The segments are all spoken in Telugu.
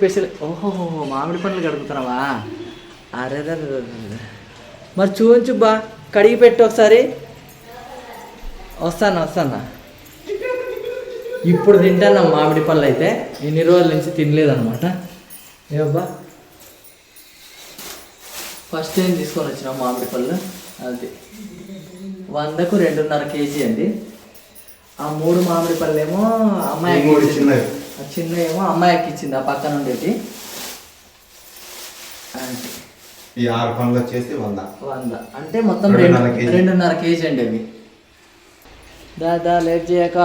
స్పెషల్ ఓహో మామిడి పండ్లు కడుగుతున్నావా? అరే మరి చూపించు బా కడిగి పెట్టు ఒకసారి. వస్తాను వస్తాను? ఇప్పుడు తింటాను మామిడి పళ్ళు అయితే? ఎన్ని రోజుల నుంచి తినలేదన్నమాట. ఏబ్బా ఫస్ట్ టైం తీసుకొని వచ్చిన మామిడి పళ్ళు అది వందకు రెండున్నర కేజీ అండి. ఆ మూడు మామిడి పళ్ళు ఏమో చిన్న ఏమో అమ్మాయికి ఇచ్చింది ఆ పక్కన ఉండేది అంటే ఈ ఆరు పనులు వచ్చేసి వంద. వంద. అంటే మొత్తం రెండున్నర రెండు కేజీ. రెండున్నర కేజీ అండి అవి. దాదా లేట్ చేయక.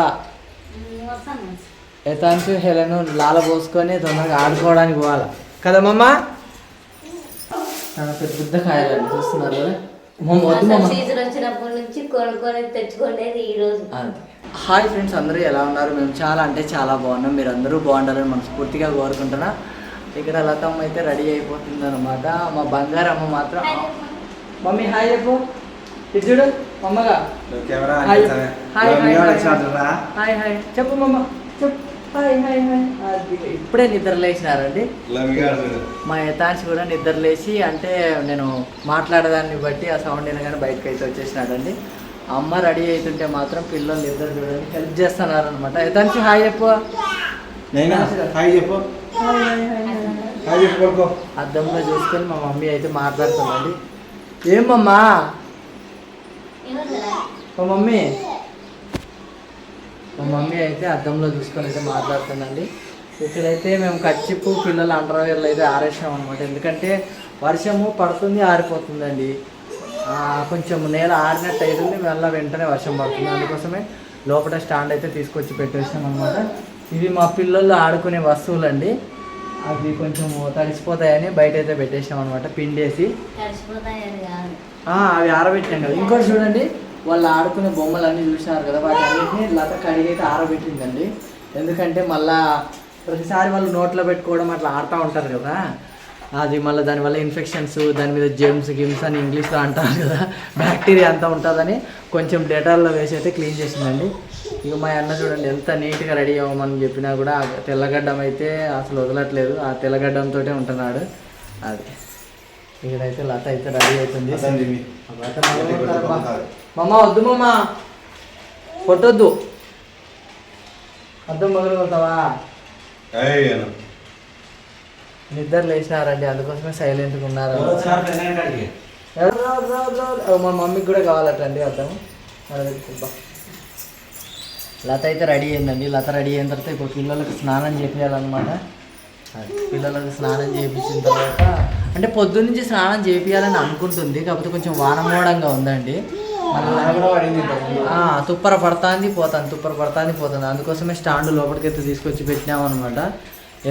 ఎతాంచు హెలను లాల పోసుకొని తొందరగా ఆడుకోవడానికి పోవాలి. కదా మమ్మ పెద్ద పెద్ద కాయాలండి చూస్తున్నారు కదా. మమ్మ వద్దు మమ్మ సీజన్ వచ్చినప్పటి నుంచి కొనుక్కొని తెచ్చుకునేది ఈ రోజు. అది. హాయ్ ఫ్రెండ్స్ అందరూ ఎలా ఉన్నారు? మేము చాలా అంటే చాలా బాగున్నాం. మీరు అందరూ బాగుండాలని మనస్ఫూర్తిగా కోరుకుంటున్నా. ఇక్కడ లతమ్మ అయితే రెడీ అయిపోతుంది అనమాట మా బంగారమ్మ మాత్రం మమ్మీ హాయ్ చెప్పు. ఇటు చూడు మమ్మగా camera hi hi hi hi hi hi చెప్పు మమ్మ. చెప్పు. హాయ్ హాయ్ హాయ్ అది ఇప్పుడే నిద్ర లేచినారండి మా యథాంశ్ కూడా నిద్ర లేచి అంటే నేను మాట్లాడేదాన్ని బట్టి ఆ సౌండ్ వినగానే బయటకు అయితే వచ్చేసినాడండి. అమ్మ రెడీ అవుతుంటే మాత్రం పిల్లలు నిద్ర చూడండి. హెల్ప్ చేస్తున్నారు అనమాట యథాంశ్ హాయ్ చెప్పు. నైనా హాయ్ చెప్పు. అద్దంలో చూసుకొని మా మమ్మీ అయితే మాట్లాడుతుందండి. ఏమమ్మా మా మమ్మీ? మా మమ్మీ అయితే అద్దంలో చూసుకొని అయితే మాట్లాడుతుందండి. ఇక్కడైతే మేము కచ్చిప్పు పిల్లలు అండర్వేర్లు అయితే ఆరేసాం అనమాట ఎందుకంటే వర్షము పడుతుంది ఆరిపోతుందండి. కొంచెం నేల ఆరినట్టు అవుతుంది మళ్ళీ వెంటనే వర్షం పడుతుంది. అందుకోసమే లోపల స్టాండ్ అయితే తీసుకొచ్చి పెట్టేసాం అనమాట ఇవి మా పిల్లలు ఆడుకునే వస్తువులండి. అవి కొంచెం తడిసిపోతాయని బయట అయితే పెట్టేసాం అనమాట పిండేసి అవి ఆరబెట్టాం కదా. ఇంకోటి చూడండి వాళ్ళు ఆడుకునే బొమ్మలు అన్నీ చూసినారు కదా వాటి అన్నింటినీ లత కడిగి అయితే ఆరబెట్టిందండి. ఎందుకంటే మళ్ళా ప్రతిసారి వాళ్ళు నోట్లో పెట్టుకోవడం అట్లా ఆడుతూ ఉంటారు కదా. అది మళ్ళీ దానివల్ల ఇన్ఫెక్షన్స్ దాని మీద జెమ్స్ గిమ్స్ అని ఇంగ్లీష్లో అంటారు కదా బ్యాక్టీరియా అంతా ఉంటుందని కొంచెం డెటాల్లో వేసి అయితే క్లీన్ చేసిందండి. ఇక మా అన్న చూడండి ఎంత నీట్గా రెడీ అవ్వమని చెప్పినా కూడా ఆ తెల్లగడ్డం అయితే అసలు వదలట్లేదు. ఆ తెల్లగడ్డంతో ఉంటున్నాడు. అది. ఇక్కడైతే లత అయితే రెడీ అవుతుంది. మమ్మ వద్దు మమ్మ కొట్టొద్దు. అద్దం మొదలు కొడతావా నిద్ర లేచినారండి అందుకోసమే సైలెంట్గా ఉన్నారు? మా మమ్మీకి కూడా కావాలటండి అర్థం. లత అయితే రెడీ అయిందండి. లత రెడీ అయిన తర్వాత ఇప్పుడు పిల్లలకు స్నానం చేపించాలన్నమాట. పిల్లలకు స్నానం చేయించిన తర్వాత అంటే పొద్దున్న నుంచి స్నానం చేపియాలని అనుకుంటుంది కాకపోతే కొంచెం వానమోడంగా ఉందండి. తుప్పర పడతాంది పోతాను తుప్పర పడతాంది పోతుంది. అందుకోసమే స్టాండ్ లోపలికైతే తీసుకొచ్చి పెట్టినామన్నమాట.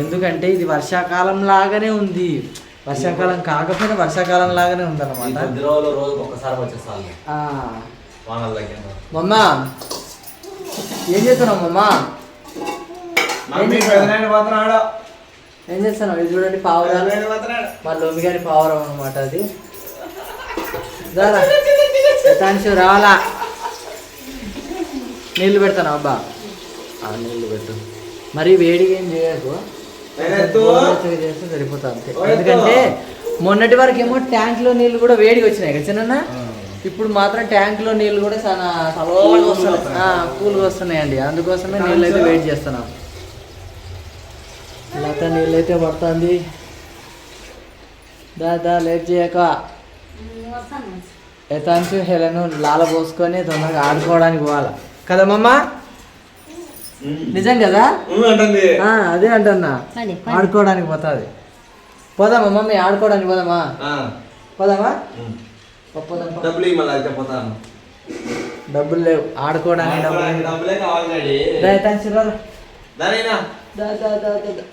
ఎందుకంటే ఇది వర్షాకాలం లాగానే ఉంది. వర్షాకాలం కాకపోయినా వర్షాకాలం లాగానే ఉందన్నమాట. మమ్మ ఏం చేస్తున్నావు మమ్మ? ఏం చేస్తున్నావు? ఇది చూడండి పావురాలు. మా లొమ్మి గారి పావురం అనమాట అది. యథాంశు రావాలా? నీళ్ళు పెడతాను అబ్బా? ఆ నీళ్ళు పెట్టు. మరి వేడిగా ఏం చేయకు? సరిపోతుంది. ఎందుకంటే మొన్నటి వరకు ఏమో ట్యాంక్లో నీళ్ళు కూడా వేడిగా వచ్చినాయి కదా చిన్న ఇప్పుడు మాత్రం ట్యాంక్లో నీళ్ళు కూడా చాలా చల్లగా వస్తున్నాయి. ఆ, కూల్గా వస్తున్నాయండి. అందుకోసమే నీళ్ళు అయితే వెయిట్ చేస్తున్నాం. లత నీళ్ళు అయితే పడుతుంది దాదా లేట్ చేయక. ఎతాంచు హెలను లాల పోసుకొని తొందరగా ఆడుకోవడానికి పోవాలి. కదా మమ్మ? నిజం కదా? అంటుంది. ఆ, అదే అంటున్నా. ఆడుకోవడానికి పోతుంది. పోదామా మమ్మీ? ఆడుకోవడానికి పోదామా? పోదామా. డబ్బులు పోతాను. డబ్బులు లేవు. ఆడుకోవడానికి డబ్బులు కావాలి.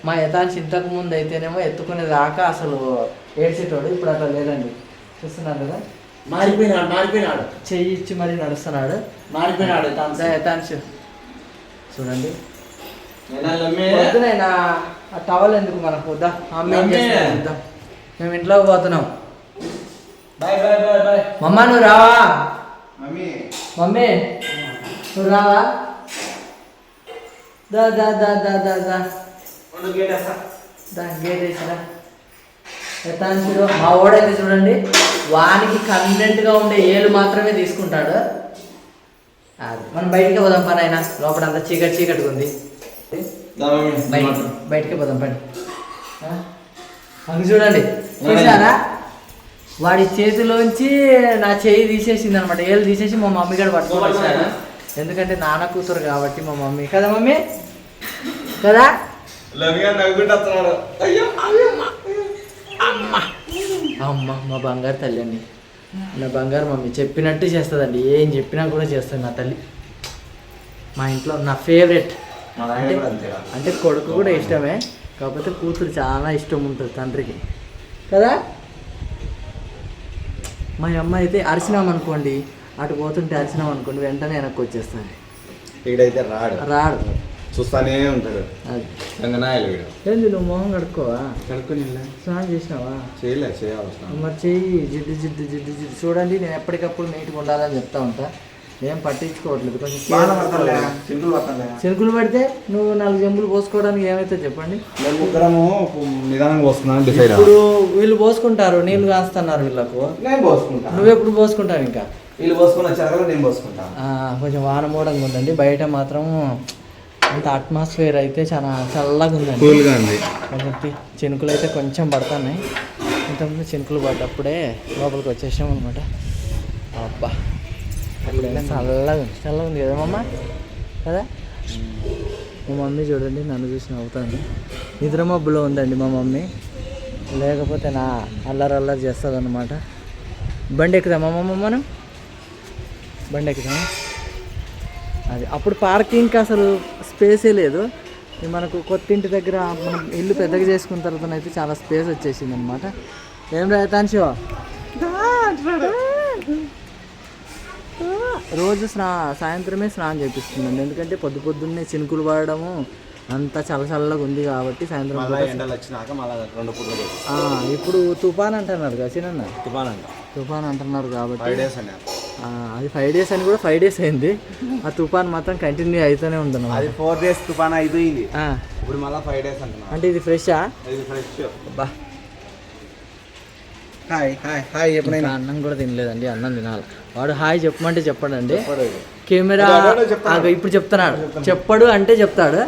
మా యథాంశ్ ఇంతకు ముందు అయితేనేమో ఎత్తుకునే దాకా అసలు ఏడ్చేటోడు ఇప్పుడు అట్లా లేదండి. చూస్తున్నారు కదా? మారిపోయినాడు మారిపోయినాడు. చెయ్యి ఇచ్చి మరీ నడుస్తున్నాడు. మారిపోయినాడు యథాంశు చూడండి. నేనా లమ్మే? వద్దునైనా ఆ టవల్ ఎందుకు మనకు? వద్దా? అమ్మ ఏం. మేము ఇంట్లోకి పోతున్నాం. Bye bye bye bye. మమ్మ నువ్వు రావా? మమ్మీ. మమ్మీ నువ్వు రావా? దా దా దా దా దా దా. ఉండు గేట్ అని చూడు మా ఓడైతే చూడండి వానికి కంటెంట్గా ఉండే ఏలు మాత్రమే తీసుకుంటాడు. మనం బయటికి పోదాం పని అయినా. లోపల అంతా చీకటి చీకటిగా ఉంది. బయటికి పోదాం పని. అది చూడండి. చూసారా వాడి చేతిలోంచి నా చేయి తీసేసింది అనమాట ఏళ్ళు తీసేసి మా మమ్మీ గారు పట్టుకొని వచ్చారు. ఎందుకంటే నాన్న కూతురు కాబట్టి మా మమ్మీ. కదా మమ్మీ? కదా? అమ్మ మా బంగారు తల్లి అండి. నా బంగారు మమ్మీ చెప్పినట్టు చేస్తుందండి. ఏం చెప్పినా కూడా చేస్తుంది నా తల్లి. మా ఇంట్లో నా ఫేవరెట్ అంటే కొడుకు కూడా ఇష్టమే. కాకపోతే కూతురు చాలా ఇష్టం ఉంటుంది తండ్రికి. కదా? మా అమ్మ అయితే అరిచినాం అనుకోండి అటు పోతుంటే అరిచినాం అనుకోండి వెంటనే వెనక్కి వచ్చేస్తుంది. రాడు. రాడు. చూస్తానే ఉంటాడు. వీడు. ఏంది నువ్వు మొహం కడుక్కోవా? కడుక్కొని స్నానం చేసినావా? చేయలే చేయాల్సిన మరి చెయ్యి జిడ్డు జిడ్డు జిడ్డు జిడ్డు. చూడండి నేను ఎప్పటికప్పుడు నీట్గా ఉండాలని చెప్తా ఉంటా. ఏం పట్టించుకోవట్లేదు. కొంచెం చిలుకులు పడితే నువ్వు నాలుగు జంబులు పోసుకోవడానికి ఏమైతే చెప్పండి? ఇప్పుడు వీళ్ళు పోసుకుంటారు నీళ్ళు కాస్తున్నారు వీళ్ళకు. నేను పోసుకుంటా. నువ్వెప్పుడు పోసుకుంటావు ఇంకా? వీళ్ళు పోసుకొని వచ్చారు కదా నేను పోసుకుంటా. ఆ, కొంచెం వాన మూడంగా ఉందండి. బయట మాత్రం అంత అట్మాస్ఫియర్ అయితే చాలా చల్లగా ఉందండి. కూల్గా ఉంది. కొంచెం చినుకులు అయితే కొంచెం పడుతున్నాయి. ఇంతకుముందు చినుకులు పడ్డప్పుడే లోపలికి వచ్చేసాం అనమాట అబ్బా చల్లగా ఉంది. చల్లగా ఉంది కదా మమ్మ కదా? మా మమ్మీ చూడండి నన్ను చూసి నవ్వుతుంది. నిద్ర మబ్బులో ఉందండి మా మమ్మీ. లేకపోతే నా అల్లరి అల్లరి చేస్తుంది అనమాట బండి ఎక్కుదామా మమ్మ మనం? బండి ఎక్కుదామా? అది అప్పుడు పార్కింగ్కి అసలు స్పేసే లేదు. మనకు కొత్త ఇంటి దగ్గర మనం ఇల్లు పెద్దగా చేసుకున్న తర్వాత అయితే చాలా స్పేస్ వచ్చేసింది అనమాట ఏం రైతాన్షో రోజు స్నా సాయంత్రమే స్నానం చేపిస్తుందండి ఎందుకంటే పొద్దు పొద్దున్నే చినుకులు పడడము అంతా చల్ల చల్లగా ఉంది కాబట్టి సాయంత్రం మళ్ళీ పూట- ఎండలు వచ్చినాక మళ్ళీ రెండు పూటలు ఆ, ఇప్పుడు తుఫాన్ అంటున్నారు కదా చిన్న తుఫాన్ అంట. తుఫాన్ అంటున్నారు కాబట్టి అది ఫైవ్ డేస్ అని కూడా ఫైవ్ డేస్ అయింది. ఆ తుఫాన్ మాత్రం కంటిన్యూ అవుతూనే ఉంటుంది అది ఫోర్ డేస్ తుఫాన్ అయిపోయింది. ఇప్పుడు మళ్ళీ ఫైవ్ డేస్ అంటున్నా. అంటే ఇది ఫ్రెషా ఇది ఫ్రెష్ బా. హాయ్ హాయ్ హాయ్ ఇంకా అన్నం కూడా తినలేదండి అన్నం తినాలి. వాడు హాయ్ చెప్పమంటే చెప్పడండి. కెమెరా చెప్తాడు. ఇప్పుడు చెప్తున్నాడు. చెప్పడు అంటే చెప్తాడు.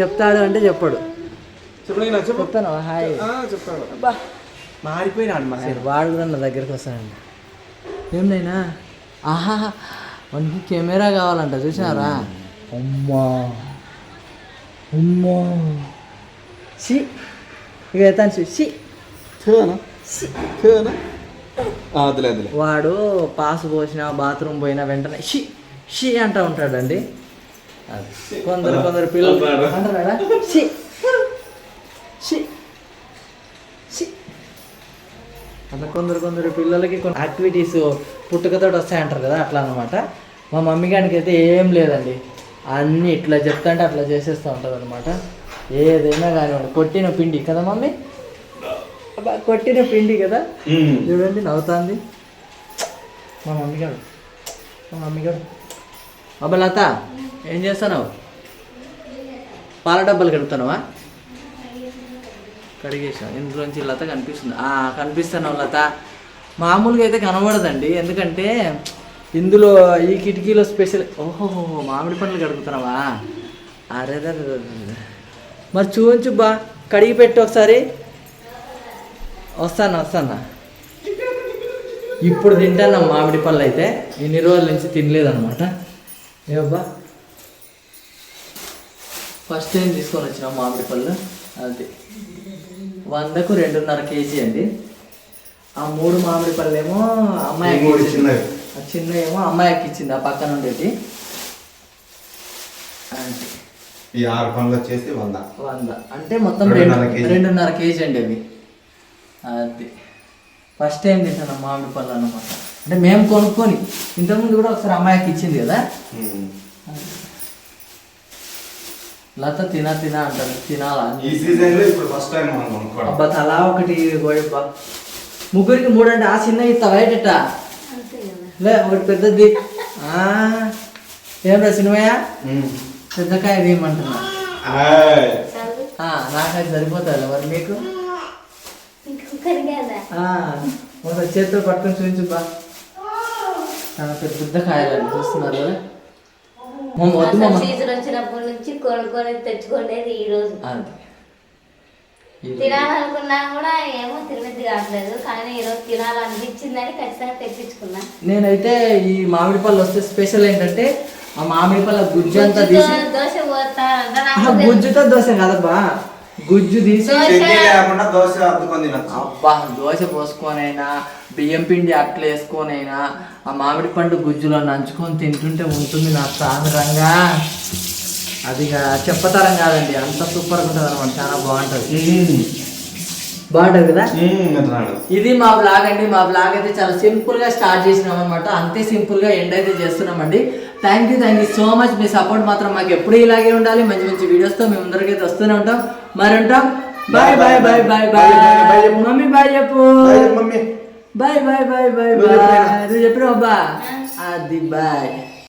చెప్తాడు అంటే చెప్పడు. చెప్పు నేను చెప్పు. చెప్తాను హాయ్ బా. మారిపోయినాడు వాడు కూడా నా దగ్గరికి వస్తాడండి. ఏమినైనా ఆహా వానికి కెమెరా కావాలంట చూసినారా? అమ్మా అమ్మా. సి ఇక ఎత్తాను చూ సి. ఫేనా ఫేనా అదిలే అదిలే. వాడు పాస్ పోసిన బాత్రూమ్ పోయినా వెంటనే షి షి అంటూ ఉంటాడండి. కొందరు కొందరు పిల్లలు అంటారా షి అట్లా కొందరు కొందరు పిల్లలకి కొన్ని యాక్టివిటీస్ పుట్టుకతో వస్తాయంటారు కదా అట్లా అనమాట మా మమ్మీ గారికి అయితే ఏం లేదండి. అన్నీ ఇట్లా చెప్తాంటే అట్లా చేసేస్తూ ఉంటుంది అనమాట ఏదైనా కానివ్వండి కొట్టిన పిండి కదా మమ్మీ? అబ్బా, కొట్టిన పిండి కదా? చూడండి నవ్వుతుంది. మా మమ్మీ గారు మా మమ్మీ గారు. అబ్బా లత ఏం చేస్తున్నావు? పాల డబ్బాలు కడుగుతున్నావా కడిగేసాం ఇందులోంచి లత కనిపిస్తుంది. కనిపిస్తాను కనిపిస్తున్నావు లత. మామూలుగా అయితే కనబడదండి. ఎందుకంటే ఇందులో ఈ కిటికీలో స్పెషల్ ఓహో మామిడి పండ్లు కడుగుతున్నావా? అరే మరి చూపించు బా. కడిగి పెట్టి ఒకసారి. వస్తాను వస్తాను? ఇప్పుడు తింటాను మామిడి పళ్ళు అయితే. ఇన్ని రోజుల నుంచి తినలేదన్నమాట. ఏవబ్బా ఫస్ట్ టైం తీసుకొని వచ్చిన మామిడి పళ్ళు అది. వందకు రెండున్నర కేజీ అండి. ఆ మూడు మామిడి పళ్ళు ఏమో అమ్మాయికి. చిన్నవి. ఆ చిన్న ఏమో అమ్మాయికి ఇచ్చింది ఆ పక్కన ఉండేది. ఈ ఆరు పనులు వచ్చేసి వంద. వంద. అంటే మొత్తం రెండున్నర రెండు కేజీ. రెండున్నర కేజీ అండి అవి. అది ఫస్ట్ టైం తింటాను మామిడి పళ్ళు అన్నమాట. అంటే మేము కొనుక్కొని ఇంతకుముందు కూడా ఒకసారి అమ్మాయికి ఇచ్చింది కదా? లత తినా తినా అంటారు. తినాలా? ఈ సీజన్లో ఇప్పుడు ఫస్ట్ టైం మనం కొనుక్కోవడం. అబ్బా తలా ఒకటి కోయబ్బా ముగ్గురికి మూడు అంటే ఆ చిన్న అంతే కదా. లే ఒకటి పెద్దది. ఆ, ఏం రా సినిమయ్య. పెద్దకాయ ఆ, నాకైతే సరిపోతుంది మరి ఆ, మొదటి చేతితో పట్టుకొని చూపించు బా. చాలా పెద్ద పెద్ద కాయలు చూస్తున్నారు కదా సీజన్ వచ్చినప్పటి నుంచి కొనుక్కొని తెచ్చుకునేది ఈ రోజు. తినాలనుకున్నా కూడా ఏమో తినది కావట్లేదు. కానీ ఈరోజు తినాలనిపించిందని ఖచ్చితంగా తెప్పించుకున్నా. నేనైతే ఈ మామిడి పళ్ళు వస్తే స్పెషల్ ఏంటంటే ఆ మామిడి పళ్ళ గుజ్జు అంతా గుజ్జుతో తీసి దోశ పోతా గుజ్జుతో దోశ కాదబ్బా. గుజ్జు తీసి దోశ పోసుకొనైనా బియ్యం పిండి అట్లు వేసుకొనైనా ఆ మామిడి పండు గుజ్జులో నంచుకొని తింటుంటే ఉంటుంది నా సాదరంగా. అది చెప్పతరం కాదండి అంత సూపర్గా ఉంటుంది అనమాట చాలా బాగుంటుంది. బాగుంటుంది కదా? ఇది మా బ్లాగ్ అండి మా బ్లాగ్ అయితే చాలా సింపుల్గా స్టార్ట్ చేసినాం అనమాట అంతే సింపుల్గా ఎండ్ అయితే చేస్తున్నామండి. Thank you thank you so much me support మాత్రం మాకు ఎప్పుడు ఇలాగే ఉండాలి. మంచి మంచి వీడియోస్తో మేము ముందరికైతే వస్తూనే ఉంటాం. మరి ఉంటాం bye bye bye bye bye mummy bye చెప్పు mummy. Bye bye bye bye నువ్వు చెప్పు బాయ్ నువ్వు చెప్పినావు అబ్బా అది బాయ్